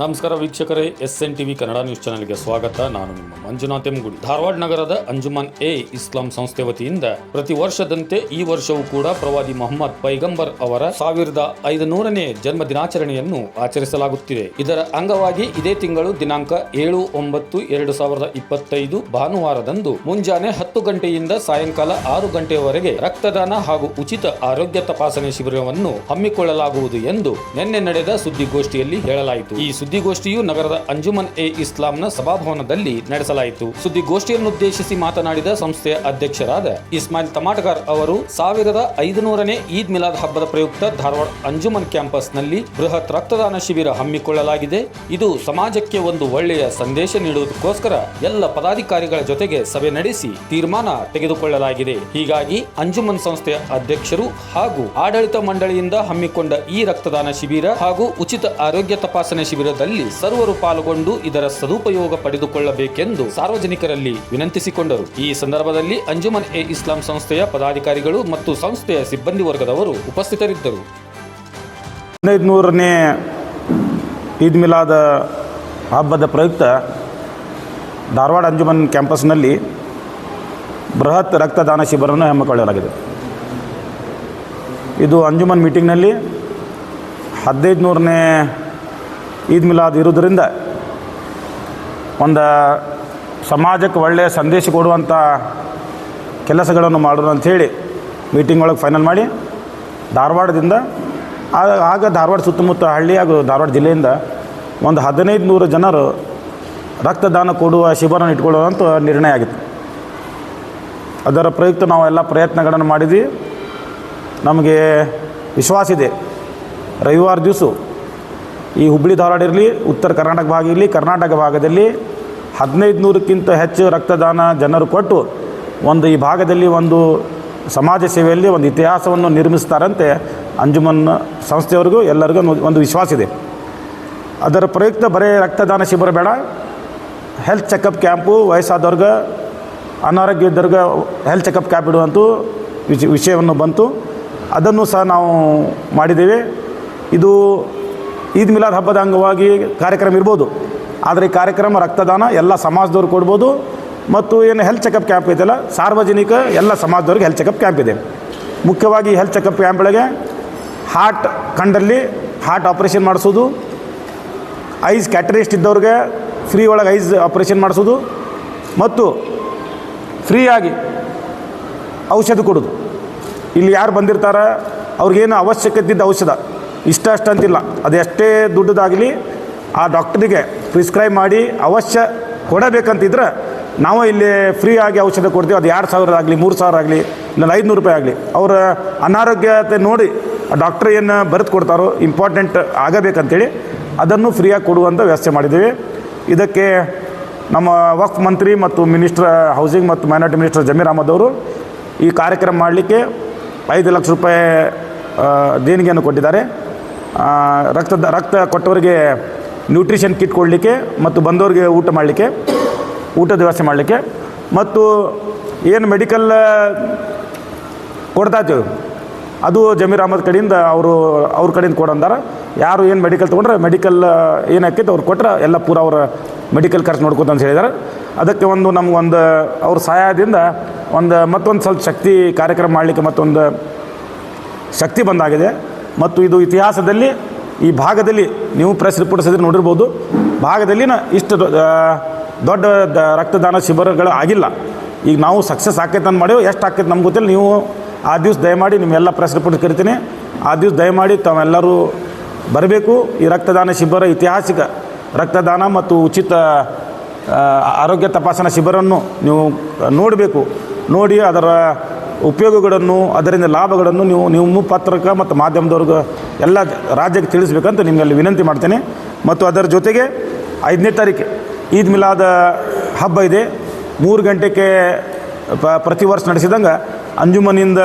ನಮಸ್ಕಾರ ವೀಕ್ಷಕರೇ S N TV Kannada news ಚಾನೆಲ್ಗೆ ಸ್ವಾಗತ. ನಾನು ನಿಮ್ಮ ಮಂಜುನಾಥ್ ಎಂಗುಡಿ. ಧಾರವಾಡ ನಗರದ ಅಂಜುಮಾನ್ ಎ ಇಸ್ಲಾಂ ಸಂಸ್ಥೆ ವತಿಯಿಂದ ಪ್ರತಿ ವರ್ಷದಂತೆ ಈ ವರ್ಷವೂ ಕೂಡ ಪ್ರವಾದಿ ಮೊಹಮ್ಮದ್ ಪೈಗಂಬರ್ ಅವರ ಸಾವಿರದ ಐದುನೂರನೇ ಜನ್ಮ ದಿನಾಚರಣೆಯನ್ನು ಆಚರಿಸಲಾಗುತ್ತಿದೆ. ಇದರ ಅಂಗವಾಗಿ ಇದೇ ತಿಂಗಳು ದಿನಾಂಕ ಏಳು ಒಂಬತ್ತು ಎರಡು ಸಾವಿರದ ಇಪ್ಪತ್ತೈದು ಭಾನುವಾರದಂದು ಮುಂಜಾನೆ ಹತ್ತು ಗಂಟೆಯಿಂದ ಸಾಯಂಕಾಲ ಆರು ಗಂಟೆಯವರೆಗೆ ರಕ್ತದಾನ ಹಾಗೂ ಉಚಿತ ಆರೋಗ್ಯ ತಪಾಸಣೆ ಶಿಬಿರವನ್ನು ಹಮ್ಮಿಕೊಳ್ಳಲಾಗುವುದು ಎಂದು ನಿನ್ನೆ ನಡೆದ ಸುದ್ದಿಗೋಷ್ಠಿಯಲ್ಲಿ ಹೇಳಲಾಯಿತು. ಈ ಸುದ್ದಿಗೋಷ್ಠಿಯು ನಗರದ ಅಂಜುಮನ್ ಎ ಇಸ್ಲಾಂನ ಸಭಾಭವನದಲ್ಲಿ ನಡೆಸಲಾಯಿತು. ಸುದ್ದಿಗೋಷ್ಠಿಯನ್ನುದ್ದೇಶಿಸಿ ಮಾತನಾಡಿದ ಸಂಸ್ಥೆಯ ಅಧ್ಯಕ್ಷರಾದ ಇಸ್ಮಾಯಿಲ್ ತಮಾಟಗಾರ್ ಅವರು, ಸಾವಿರದ ಐದುನೂರನೇ ಈದ್ ಮಿಲಾದ್ ಹಬ್ಬದ ಪ್ರಯುಕ್ತ ಧಾರವಾಡ ಅಂಜುಮನ್ ಕ್ಯಾಂಪಸ್ನಲ್ಲಿ ಬೃಹತ್ ರಕ್ತದಾನ ಶಿಬಿರ ಹಮ್ಮಿಕೊಳ್ಳಲಾಗಿದೆ. ಇದು ಸಮಾಜಕ್ಕೆ ಒಂದು ಒಳ್ಳೆಯ ಸಂದೇಶ ನೀಡುವುದಕ್ಕೋಸ್ಕರ ಎಲ್ಲ ಪದಾಧಿಕಾರಿಗಳ ಜೊತೆಗೆ ಸಭೆ ನಡೆಸಿ ತೀರ್ಮಾನ ತೆಗೆದುಕೊಳ್ಳಲಾಗಿದೆ. ಹೀಗಾಗಿ ಅಂಜುಮನ್ ಸಂಸ್ಥೆಯ ಅಧ್ಯಕ್ಷರು ಹಾಗೂ ಆಡಳಿತ ಮಂಡಳಿಯಿಂದ ಹಮ್ಮಿಕೊಂಡ ಈ ರಕ್ತದಾನ ಶಿಬಿರ ಹಾಗೂ ಉಚಿತ ಆರೋಗ್ಯ ತಪಾಸಣೆ ಶಿಬಿರದಲ್ಲಿ ಸರ್ವರು ಪಾಲ್ಗೊಂಡು ಇದರ ಸದುಪಯೋಗ ಪಡೆದುಕೊಳ್ಳಬೇಕೆಂದು ಸಾರ್ವಜನಿಕರಲ್ಲಿ ವಿನಂತಿಸಿಕೊಂಡರು. ಈ ಸಂದರ್ಭದಲ್ಲಿ ಅಂಜುಮನ್ ಎ ಇಸ್ಲಾಂ ಸಂಸ್ಥೆಯ ಪದಾಧಿಕಾರಿಗಳು ಮತ್ತು ಸಂಸ್ಥೆಯ ಸಿಬ್ಬಂದಿ ವರ್ಗದವರು ಉಪಸ್ಥಿತರಿದ್ದರು. ಹದಿನೈದು ನೂರನೇ ಈದ್ ಮಿಲಾದ ಹಬ್ಬದ ಪ್ರಯುಕ್ತ ಧಾರವಾಡ ಅಂಜುಮನ್ ಕ್ಯಾಂಪಸ್ನಲ್ಲಿ ಬೃಹತ್ ರಕ್ತದಾನ ಶಿಬಿರವನ್ನು ಹಮ್ಮಿಕೊಳ್ಳಲಾಗಿದೆ. ಇದು ಅಂಜುಮನ್ ಮೀಟಿಂಗ್ನಲ್ಲಿ ಹದಿನೈದು ನೂರನೇ ಈದ್ ಮಿಲಾದ್ ಇರೋದರಿಂದ ಒಂದು ಸಮಾಜಕ್ಕೆ ಒಳ್ಳೆಯ ಸಂದೇಶ ಕೊಡುವಂಥ ಕೆಲಸಗಳನ್ನು ಮಾಡೋಣ ಅಂಥೇಳಿ ಮೀಟಿಂಗ್ ಒಳಗೆ ಫೈನಲ್ ಮಾಡಿ ಧಾರವಾಡದಿಂದ ಆಗ ಧಾರವಾಡ ಸುತ್ತಮುತ್ತ ಹಳ್ಳಿ ಹಾಗೂ ಧಾರವಾಡ ಜಿಲ್ಲೆಯಿಂದ ಒಂದು ಹದಿನೈದು ನೂರು ಜನರು ರಕ್ತದಾನ ಕೊಡುವ ಶಿಬಿರನ ಇಟ್ಕೊಳ್ಳುವಂಥ ನಿರ್ಣಯ ಆಗಿತ್ತು. ಅದರ ಪ್ರಯುಕ್ತ ನಾವು ಎಲ್ಲ ಪ್ರಯತ್ನಗಳನ್ನು ಮಾಡಿದ್ವಿ. ನಮಗೆ ವಿಶ್ವಾಸ ಇದೆ. ರವಿವಾರ ದಿವಸ ಈ ಹುಬ್ಬಳ್ಳಿ ಧಾರವಾಡ ಇರಲಿ, ಉತ್ತರ ಕರ್ನಾಟಕ ಭಾಗ ಇರಲಿ, ಕರ್ನಾಟಕ ಭಾಗದಲ್ಲಿ ಹದಿನೈದು ನೂರಕ್ಕಿಂತ ಹೆಚ್ಚು ರಕ್ತದಾನ ಜನರು ಕೊಟ್ಟು ಒಂದು ಈ ಭಾಗದಲ್ಲಿ ಒಂದು ಸಮಾಜ ಸೇವೆಯಲ್ಲಿ ಒಂದು ಇತಿಹಾಸವನ್ನು ನಿರ್ಮಿಸ್ತಾರಂತೆ ಅಂಜುಮನ್ ಸಂಸ್ಥೆಯವರಿಗೂ ಎಲ್ಲರಿಗೂ ಒಂದು- ವಿಶ್ವಾಸ ಇದೆ. ಅದರ ಪ್ರಯುಕ್ತ ಬರೀ ರಕ್ತದಾನ ಶಿಬಿರ ಬೇಡ. ಹೆಲ್ತ್ ಚೆಕಪ್ ಕ್ಯಾಂಪು ವಯಸ್ಸಾದವ್ರಿಗೆ, ಅನಾರೋಗ್ಯ ಇದ್ದವ್ರಿಗೆ ಹೆಲ್ತ್ ಚೆಕಪ್ ಕ್ಯಾಂಪ್ ಇಡುವಂಥ ವಿಷ, ವಿಷಯವನ್ನು ಬಂತು. ಅದನ್ನು ಸಹ ನಾವು ಮಾಡಿದ್ದೇವೆ. ಇದು ಈದ್ ಮಿಲಾದ್ ಹಬ್ಬದ ಅಂಗವಾಗಿ ಕಾರ್ಯಕ್ರಮ ಇರ್ಬೋದು. ಆದರೆ ಈ ಕಾರ್ಯಕ್ರಮ, ರಕ್ತದಾನ ಎಲ್ಲ ಸಮಾಜದವ್ರು ಕೊಡ್ಬೋದು. ಮತ್ತು ಏನು ಹೆಲ್ತ್ ಚೆಕಪ್ ಕ್ಯಾಂಪ್ ಇದೆಯಲ್ಲ ಸಾರ್ವಜನಿಕ ಎಲ್ಲ ಸಮಾಜದವ್ರಿಗೆ ಹೆಲ್ತ್ ಚೆಕಪ್ ಕ್ಯಾಂಪ್ ಇದೆ. ಮುಖ್ಯವಾಗಿ ಹೆಲ್ತ್ ಚೆಕಪ್ ಕ್ಯಾಂಪ್ ಒಳಗೆ ಹಾರ್ಟ್ ಕಂಡಲ್ಲಿ ಹಾರ್ಟ್ ಆಪರೇಷನ್ ಮಾಡಿಸೋದು. ಐಸ್ ಕ್ಯಾಟರಿಸ್ಟ್ ಇದ್ದವ್ರಿಗೆ ಫ್ರೀ ಒಳಗೆ ಐಸ್ ಆಪರೇಷನ್ ಮಾಡಿಸೋದು. ಮತ್ತು ಫ್ರೀಯಾಗಿ ಔಷಧ ಕೊಡೋದು. ಇಲ್ಲಿ ಯಾರು ಬಂದಿರ್ತಾರೆ, ಅವ್ರಿಗೇನು ಅವಶ್ಯಕತೆ ಇದ್ದ ಔಷಧ? ಇಷ್ಟ ಅಷ್ಟಂತಿಲ್ಲ. ಅದು ಎಷ್ಟೇ ದುಡ್ಡದಾಗಲಿ ಆ ಡಾಕ್ಟ್ರಿಗೆ ಪ್ರಿಸ್ಕ್ರೈಬ್ ಮಾಡಿ ಅವಶ್ಯ ಕೊಡಬೇಕಂತಿದ್ರೆ ನಾವು ಇಲ್ಲಿ ಫ್ರೀ ಆಗಿ ಔಷಧ ಕೊಡ್ತೀವಿ. ಅದು ಎರಡು ಸಾವಿರ ಆಗಲಿ, ಮೂರು ಸಾವಿರ ಆಗಲಿ ಇಲ್ಲ ಐದುನೂರು ರೂಪಾಯಿ ಆಗಲಿ. ಅವರ ಅನಾರೋಗ್ಯತೆ ನೋಡಿ ಆ ಡಾಕ್ಟ್ರ್ ಏನು ಬರೆದು ಕೊಡ್ತಾರೋ, ಇಂಪಾರ್ಟೆಂಟ್ ಆಗಬೇಕಂತೇಳಿ ಅದನ್ನು ಫ್ರೀಯಾಗಿ ಕೊಡುವಂಥ ವ್ಯವಸ್ಥೆ ಮಾಡಿದ್ದೀವಿ. ಇದಕ್ಕೆ ನಮ್ಮ ವಕ್ಫ್ ಮಂತ್ರಿ ಮತ್ತು ಮಿನಿಸ್ಟ್ರ್, ಹೌಸಿಂಗ್ ಮತ್ತು ಮೈನಾರಿಟಿ ಮಿನಿಸ್ಟರ್ ಜಮೀರ್ ಅಹಮದ್ ಅವರು ಈ ಕಾರ್ಯಕ್ರಮ ಮಾಡಲಿಕ್ಕೆ ಐದು ಲಕ್ಷ ರೂಪಾಯಿ ದೇಣಿಗೆಯನ್ನು ಕೊಟ್ಟಿದ್ದಾರೆ. ರಕ್ತದ, ರಕ್ತ ಕೊಟ್ಟವರಿಗೆ ನ್ಯೂಟ್ರಿಷನ್ ಕಿಟ್ ಕೊಡಲಿಕ್ಕೆ ಮತ್ತು ಬಂದವರಿಗೆ ಊಟ ಮಾಡಲಿಕ್ಕೆ, ಊಟದ ವ್ಯವಸ್ಥೆ ಮಾಡಲಿಕ್ಕೆ. ಮತ್ತು ಏನು ಮೆಡಿಕಲ್ ಕೊಡ್ತಾ ಇದ್ದೀವಿ ಅದು ಜಮೀರ್ ಅಹಮದ್ ಕಡೆಯಿಂದ ಅವರು, ಅವ್ರ ಕಡೆಯಿಂದ ಕೊಡಂದಾರ ಯಾರು ಏನು ಮೆಡಿಕಲ್ ತೊಗೊಂಡ್ರೆ ಮೆಡಿಕಲ್ ಏನು ಹಾಕೈತೆ ಅವ್ರು ಕೊಟ್ಟರೆ ಎಲ್ಲ ಪೂರ ಅವರ ಮೆಡಿಕಲ್ ಖರ್ಚು ನೋಡ್ಕೊತ ಅಂತ ಹೇಳಿದ್ದಾರೆ ಅದಕ್ಕೆ ಒಂದು ನಮಗೊಂದು ಅವ್ರ ಸಹಾಯದಿಂದ ಒಂದು ಮತ್ತೊಂದು ಸ್ವಲ್ಪ ಶಕ್ತಿ ಕಾರ್ಯಕ್ರಮ ಮಾಡಲಿಕ್ಕೆ ಮತ್ತೊಂದು ಶಕ್ತಿ ಬಂದಾಗಿದೆ. ಮತ್ತು ಇದು ಇತಿಹಾಸದಲ್ಲಿ ಈ ಭಾಗದಲ್ಲಿ ನೀವು ಪ್ರೆಸ್ ರಿಪೋರ್ಟ್ಸ್ ಇದ್ರೆ ನೋಡಿರ್ಬೋದು. ಭಾಗದಲ್ಲಿನ ಇಷ್ಟು ದೊಡ್ಡ ರಕ್ತದಾನ ಶಿಬಿರಗಳು ಆಗಿಲ್ಲ. ಈಗ ನಾವು ಸಕ್ಸಸ್ ಆಕೈತೆ ಅಂತ ಎಷ್ಟು ಆಕೈತೆ ನಮ್ಗೆ ಗೊತ್ತಿಲ್ಲ. ನೀವು ಆ ದಿವಸ ದಯಮಾಡಿ ನಿಮ್ಮೆಲ್ಲ ಪ್ರೆಸ್ ರಿಪೋರ್ಟ್ ಕರಿತೀನಿ. ಆ ದಿವಸ ದಯಮಾಡಿ ತಾವೆಲ್ಲರೂ ಬರಬೇಕು. ಈ ರಕ್ತದಾನ ಶಿಬಿರ, ಐತಿಹಾಸಿಕ ರಕ್ತದಾನ ಮತ್ತು ಉಚಿತ ಆರೋಗ್ಯ ತಪಾಸಣಾ ಶಿಬಿರವನ್ನು ನೀವು ನೋಡಬೇಕು. ನೋಡಿ ಅದರ ಉಪಯೋಗಗಳನ್ನು, ಅದರಿಂದ ಲಾಭಗಳನ್ನು ನೀವು ನಿಮ್ಮ ಪತ್ರಕ ಮತ್ತು ಮಾಧ್ಯಮದವ್ರಿಗೆ ಎಲ್ಲ ರಾಜ್ಯಕ್ಕೆ ತಿಳಿಸ್ಬೇಕಂತ ನಿಮ್ಮಲ್ಲಿ ವಿನಂತಿ ಮಾಡ್ತೇನೆ. ಮತ್ತು ಅದರ ಜೊತೆಗೆ ಐದನೇ ತಾರೀಕು ಈದ್ ಮಿಲಾದ ಹಬ್ಬ ಇದೆ. ಮೂರು ಗಂಟೆಗೆ ಪ, ಪ್ರತಿ ವರ್ಷ ನಡೆಸಿದಂಗೆ ಅಂಜುಮನಿಂದ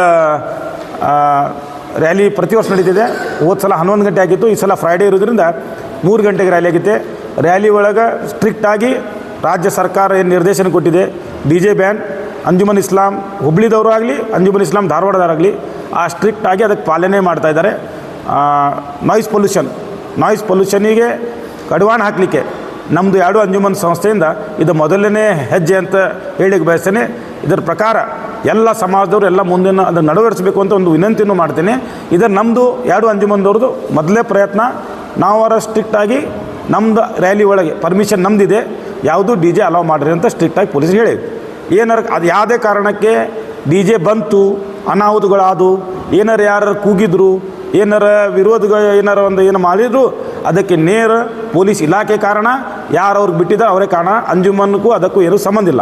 ರ್ಯಾಲಿ ಪ್ರತಿ ವರ್ಷ ನಡೀತಿದೆ. ಹೋದ ಸಲ ಹನ್ನೊಂದು ಗಂಟೆ ಆಗಿತ್ತು, ಈ ಸಲ ಫ್ರೈಡೇ ಇರೋದ್ರಿಂದ ಮೂರು ಗಂಟೆಗೆ ರ್ಯಾಲಿ ಆಗಿತ್ತೆ. ರ್ಯಾಲಿ ಒಳಗೆ ಸ್ಟ್ರಿಕ್ಟಾಗಿ ರಾಜ್ಯ ಸರ್ಕಾರ ಏನು ನಿರ್ದೇಶನ ಕೊಟ್ಟಿದೆ D J ban Anjuman Islam ಹುಬ್ಳಿದವರು ಆಗಲಿ, ಅಂಜುಮನ್ ಇಸ್ಲಾಂ ಧಾರವಾಡದವರಾಗಲಿ, ಆ ಸ್ಟ್ರಿಕ್ಟ್ ಆಗಿ ಅದಕ್ಕೆ ಪಾಲನೆ ಮಾಡ್ತಾ ಇದ್ದಾರೆ. ನಾಯ್ಸ್ ಪೊಲ್ಯೂಷನ್ ನಾಯ್ಸ್ ಪೊಲ್ಯೂಷನಿಗೆ ಕಡಿವಾಣ ಹಾಕಲಿಕ್ಕೆ ನಮ್ಮದು ಎರಡು ಅಂಜುಮನ್ ಸಂಸ್ಥೆಯಿಂದ ಇದು ಮೊದಲನೇ ಹೆಜ್ಜೆ ಅಂತ ಹೇಳಿಕ್ಕೆ ಬಯಸ್ತೇನೆ. ಇದರ ಪ್ರಕಾರ ಎಲ್ಲ ಸಮಾಜದವರು ಎಲ್ಲ ಮುಂದಿನ ಅದನ್ನು ನಡವರಿಸಬೇಕು ಅಂತ ಒಂದು ವಿನಂತಿಯನ್ನು ಮಾಡ್ತೇನೆ. ಇದು ನಮ್ಮದು ಎರಡು ಅಂಜುಮನ್ದವ್ರದ್ದು ಮೊದಲೇ ಪ್ರಯತ್ನ. ನಾವು ಅವರ ಸ್ಟ್ರಿಕ್ಟಾಗಿ ನಮ್ಮದು ರ್ಯಾಲಿ ಒಳಗೆ ಪರ್ಮಿಷನ್ ನಮ್ಮದಿದೆ ಯಾವುದು ಡಿ ಜೆ ಅಲೋ ಮಾಡಿರಿ ಅಂತ ಸ್ಟ್ರಿಕ್ಟಾಗಿ ಪೊಲೀಸ್ ಹೇಳಿ ಏನಾರ ಅದು ಯಾವುದೇ ಕಾರಣಕ್ಕೆ ಡಿ ಜೆ ಬಂತು, ಅನಾಹುತಗಳಾದವು, ಏನಾರು ಯಾರು ಕೂಗಿದ್ರು, ಏನಾರ ವಿರೋಧ ಏನಾರ ಒಂದು ಏನು ಮಾಡಿದ್ರು, ಅದಕ್ಕೆ ನೇರ ಪೊಲೀಸ್ ಇಲಾಖೆ ಕಾರಣ, ಯಾರು ಅವ್ರಿಗೆ ಬಿಟ್ಟಿದ್ದಾರೆ ಅವರೇ ಕಾರಣ, ಅಂಜುಮನ್ಗೂ ಅದಕ್ಕೂ ಏನೂ ಸಂಬಂಧ ಇಲ್ಲ.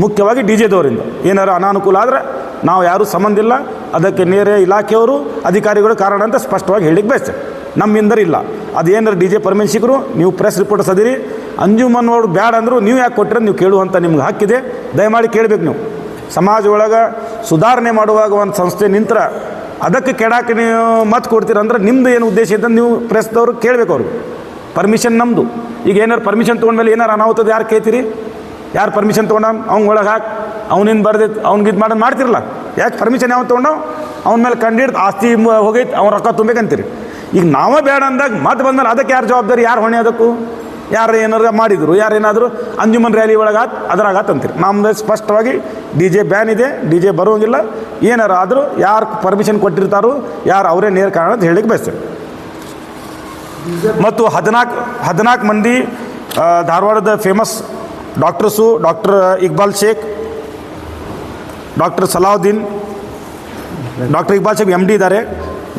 ಮುಖ್ಯವಾಗಿ ಡಿ ಜೆದವರಿಂದ. ಏನಾರು ಅನಾನುಕೂಲ ಆದರೆ ನಾವು ಯಾರೂ ಸಂಬಂಧ ಇಲ್ಲ, ಅದಕ್ಕೆ ನೇರ ಇಲಾಖೆಯವರು, ಅಧಿಕಾರಿಗಳು ಕಾರಣ ಅಂತ ಸ್ಪಷ್ಟವಾಗಿ ಹೇಳಿಕ್ಕೆ ಬಯಸ್ತೇವೆ. ನಮ್ಮಿಂದರ ಇಲ್ಲ. ಅದೇನಾರು ಡಿ ಜೆ ಪರ್ಮಿಷನ್ ಸಿಕ್ಕರು, ನೀವು ಪ್ರೆಸ್ ರಿಪೋರ್ಟ್ ಅದಿರಿ ಅಂಜುಮನ್ ಅವ್ರು ಬ್ಯಾಡ ಅಂದರು ನೀವು ಯಾಕೆ ಕೊಟ್ಟರೆ ನೀವು ಕೇಳುವಂತ ನಿಮ್ಗೆ ಹಕ್ಕಿದೆ ದಯಮಾಡಿ ಕೇಳಬೇಕು ನೀವು. ಸಮಾಜ ಒಳಗೆ ಸುಧಾರಣೆ ಮಾಡುವಾಗ ಒಂದು ಸಂಸ್ಥೆ ನಿಂತ್ರ ಅದಕ್ಕೆ ಕೆಡಾಕೆ ನೀವು ಮತ್ ಕೊಡ್ತೀರಂದ್ರೆ ನಿಮ್ದು ಏನು ಉದ್ದೇಶ ಇದ್ದ ನೀವು ಪ್ರೆಸ್ದವ್ರು ಕೇಳಬೇಕು ಅವ್ರಿಗೆ ಪರ್ಮಿಷನ್ ನಮ್ಮದು ಈಗ ಏನಾರು ಪರ್ಮಿಷನ್ ತೊಗೊಂಡ್ಮೇಲೆ ಏನಾರು ಅನಾಹುತದ ಯಾರು ಕೇಳ್ತೀರಿ? ಯಾರು ಪರ್ಮಿಷನ್ ತೊಗೊಂಡ ಅವ್ನ ಒಳಗೆ ಹಾಕಿ ಅವ್ನಿಂದ ಬರ್ದೈತೆ ಅವ್ನಿಗೆ ಇದು ಮಾಡೋದು ಮಾಡ್ತಿರಲ್ಲ ಯಾಕೆ ಪರ್ಮಿಷನ್ ಯಾವ ತೊಗೊಂಡವ್ ಅವ್ನ ಮೇಲೆ ಕಂಡಿಡ್ದು ಆಸ್ತಿ ಹೋಗೈತೆ, ಅವ್ನ ರೊಕ್ಕ ತುಂಬೇಕಂತೀರಿ. ಈಗ ನಾವೇ ಬೇಡ ಅಂದಾಗ ಮತ್ತೆ ಬಂದ್ಮೇಲೆ ಅದಕ್ಕೆ ಯಾರು ಜವಾಬ್ದಾರಿ, ಯಾರು ಹೊಣೆ ಅದಕ್ಕೂ? ಯಾರು ಏನಾರು ಮಾಡಿದರು, ಯಾರೇನಾದರೂ ಅಂಜುಮನ್ ರ್ಯಾಲಿ ಒಳಗಾತ್ ಅದ್ರಾಗಾತ್ ಅಂತೀರಿ. ನಮ್ದು ಸ್ಪಷ್ಟವಾಗಿ ಡಿ ಜೆ ಬ್ಯಾನ್ ಇದೆ, ಡಿ ಜೆ ಬರೋಂಗಿಲ್ಲ ಏನಾರು ಆದರೂ ಯಾರು ಪರ್ಮಿಷನ್ ಕೊಟ್ಟಿರ್ತಾರೋ, ಯಾರು ಅವರೇ ನೇರ ಕಾರಣ ಅಂತ ಹೇಳಿಕ್ಕೆ ಬಯಸ್ತೇನೆ. ಮತ್ತು ಹದಿನಾಲ್ಕು ಹದಿನಾಲ್ಕು ಮಂದಿ ಧಾರವಾಡದ famous doctors doctor Iqbal Sheikh doctor Salauddin doctor Iqbal Sheikh M D ಇದ್ದಾರೆ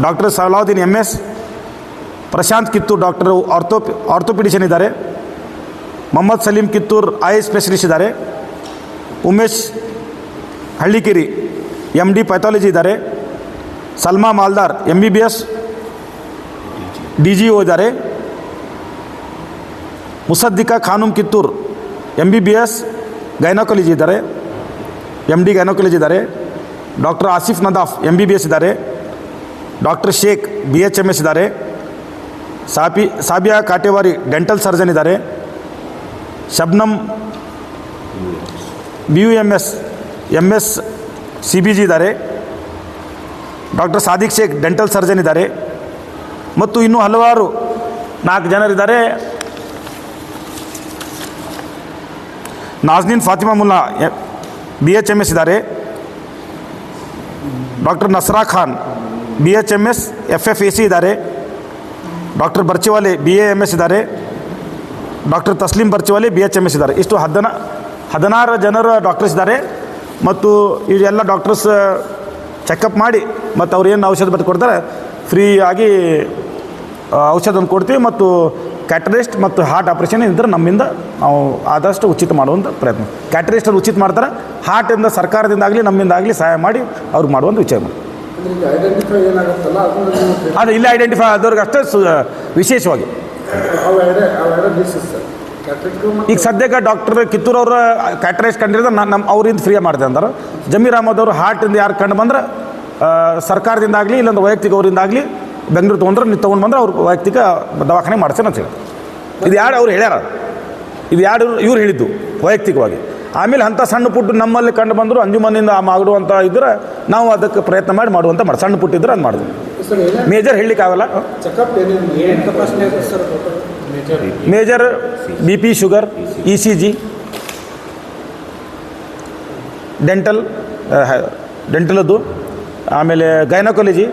doctor Salauddin M S Prashanth Kittur doctor ortho orthopaedician ಇದ್ದಾರೆ. ಮೊಹಮ್ಮದ್ ಸಲೀಂ ಕಿತ್ತೂರ್ ಐ ಸ್ಪೆಷಲಿಸ್ಟ್ ಇದ್ದಾರೆ. Umesh Hallikeri M D pathology ಇದ್ದಾರೆ. Salma Maldar M B B S D G O ಇದ್ದಾರೆ. Musaddiqa Khanum Kittur M B B S gynaecology ಇದ್ದಾರೆ. M D gynaecology ಇದ್ದಾರೆ. Doctor Asif Nadaf M B B S ಇದ್ದಾರೆ. Doctor Sheikh B H M S ಇದ್ದಾರೆ. ಸಾಪಿ Sabiya Katewari dental surgeon ಇದ್ದಾರೆ. Shabnam B U M S M S C B G ಇದ್ದಾರೆ. Doctor Sadiq Sheikh dental surgeon ಇದ್ದಾರೆ. ಮತ್ತು ಇನ್ನೂ ಹಲವಾರು ನಾಲ್ಕು ಜನರಿದ್ದಾರೆ Nazneen Fatima Mulla B H M S ಇದ್ದಾರೆ. Doctor Nasra Khan B H M S F F A C ಇದ್ದಾರೆ. Doctor Barchiwale B A M S ಇದ್ದಾರೆ. Doctor Tasleem Barchiwale B H M S ಇದ್ದಾರೆ. ಇಷ್ಟು ಹದಿನ ಹದಿನಾರು ಜನರ doctors ಇದ್ದಾರೆ. ಮತ್ತು ಇವೆಲ್ಲ ಡಾಕ್ಟರ್ಸ್ ಚೆಕಪ್ ಮಾಡಿ ಮತ್ತು ಅವ್ರು ಏನು ಔಷಧ ಬರೆದು ಕೊಡ್ತಾರೆ ಫ್ರೀಯಾಗಿ ಔಷಧವನ್ನು ಕೊಡ್ತೀವಿ ಮತ್ತು ಕ್ಯಾಟರಿಸ್ಟ್ ಮತ್ತು ಹಾರ್ಟ್ ಆಪ್ರೇಷನ್ ಇದ್ದರೆ ನಮ್ಮಿಂದ ನಾವು ಆದಷ್ಟು ಉಚಿತ ಮಾಡುವಂಥ ಪ್ರಯತ್ನ. ಕ್ಯಾಟರಿಸ್ಟಲ್ಲಿ ಉಚಿತ ಮಾಡ್ತಾರೆ. ಹಾರ್ಟಿಂದ ಸರ್ಕಾರದಿಂದ ಆಗಲಿ ನಮ್ಮಿಂದ ಸಹಾಯ ಮಾಡಿ ಅವ್ರಿಗೆ ಮಾಡುವಂಥ ವಿಚಾರ ಮಾಡಿ ಐಡೆಂಟಿಫೈ ಏನಾಗುತ್ತಲ್ಲ ಅದನ್ನ ನೀವು ಅದು ಇಲ್ಲಿ ಐಡೆಂಟಿಫೈ ಆದವ್ರಿಗೆ ಅಷ್ಟೇ ಸು ವಿಶೇಷವಾಗಿ. ಈಗ ಸದ್ಯಕ್ಕೆ ಡಾಕ್ಟರ್ ಕಿತ್ತೂರು ಅವ್ರ ಕ್ಯಾಟರೈಸ್ ಕಂಡಿರೋದು ನಾನು ನಮ್ಮ ಅವರಿಂದ ಫ್ರೀ ಮಾಡಿದೆ ಅಂದ್ರೆ. ಜಮೀರ್ ಅಹಮದ್ ಅವರು ಹಾರ್ಟಿಂದ ಯಾರು ಕಂಡು ಬಂದ್ರೆ ಸರ್ಕಾರದಿಂದ ಆಗಲಿ ಇಲ್ಲೊಂದು ವೈಯಕ್ತಿಕ ಅವರಿಂದ ಆಗಲಿ ಬೆಂಗಳೂರು ತೊಗೊಂಡ್ರೆ ನೀವು ತೊಗೊಂಡು ಬಂದ್ರೆ ಅವ್ರು ವೈಯಕ್ತಿಕ ದವಾಖಾನೆ ಮಾಡ್ಸೇನೆ ಅಂತ ಹೇಳಿ ಇದು ಯಾರು ಅವ್ರು ಹೇಳ್ಯಾರ. ಇದು ಯಾರು ಇವ್ರು ಹೇಳಿದ್ದು ವೈಯಕ್ತಿಕವಾಗಿ. ಆಮೇಲೆ ಅಂಥ ಸಣ್ಣ ಪುಟ್ಟ ನಮ್ಮಲ್ಲಿ ಕಂಡು ಬಂದರು ಅಂಜುಮನಿಂದ ಮಾಡುವಂಥ ಇದ್ರೆ ನಾವು ಅದಕ್ಕೆ ಪ್ರಯತ್ನ ಮಾಡಿ ಮಾಡುವಂಥ ಮಾಡಿ. ಸಣ್ಣ ಪುಟ್ಟ ಇದ್ರೆ ಅದು ಮಾಡಿದ್ವಿ major ಹೇಳಲಿಕ್ಕಾಗಲ್ಲ. Major B P sugar E C G dental ಡೆಂಟಲದ್ದು ಆಮೇಲೆ ಗೈನಕಾಲಜಿ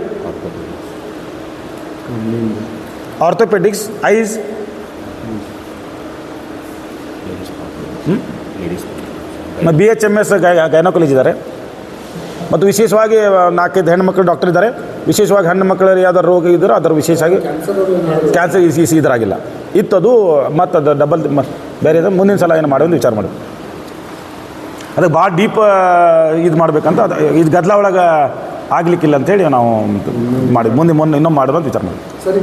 ಆರ್ಥೋಪೆಡಿಕ್ಸ್ ಐಸ್ ಮತ್ತು B H M S gynaecology ಇದ್ದಾರೆ ಮತ್ತು ವಿಶೇಷವಾಗಿ ನಾಲ್ಕೈದು ಹೆಣ್ಮಕ್ಳು ಡಾಕ್ಟರ್ ಇದ್ದಾರೆ ವಿಶೇಷವಾಗಿ ಹೆಣ್ಣು ಮಕ್ಕಳಲ್ಲಿ ಯಾವ್ದಾರು ರೋಗ ಇದ್ದರೂ ಅದರ ವಿಶೇಷವಾಗಿ ಕ್ಯಾನ್ಸರ್ ಇಸಿ ಇದ್ರಾಗಿಲ್ಲ. ಇತ್ತದು ಮತ್ತು ಅದು ಡಬಲ್ ಬೇರೆ ಇದೆ ಮುಂದಿನ ಸಲ ಏನು ಮಾಡೋದು ವಿಚಾರ ಮಾಡಿ ಅದಕ್ಕೆ ಭಾಳ ಡೀಪ್ ಇದು ಮಾಡಬೇಕಂತ ಅದು ಇದು ಗದ್ದಲ ಒಳಗೆ ಆಗ್ಲಿಕ್ಕಿಲ್ಲ ಅಂತೇಳಿ ನಾವು ಮಾಡಿ ಮುಂದೆ ಮುಂದೆ ಇನ್ನೂ ಮಾಡೋದು ಅಂತ ವಿಚಾರ ಮಾಡಿ ಸರಿ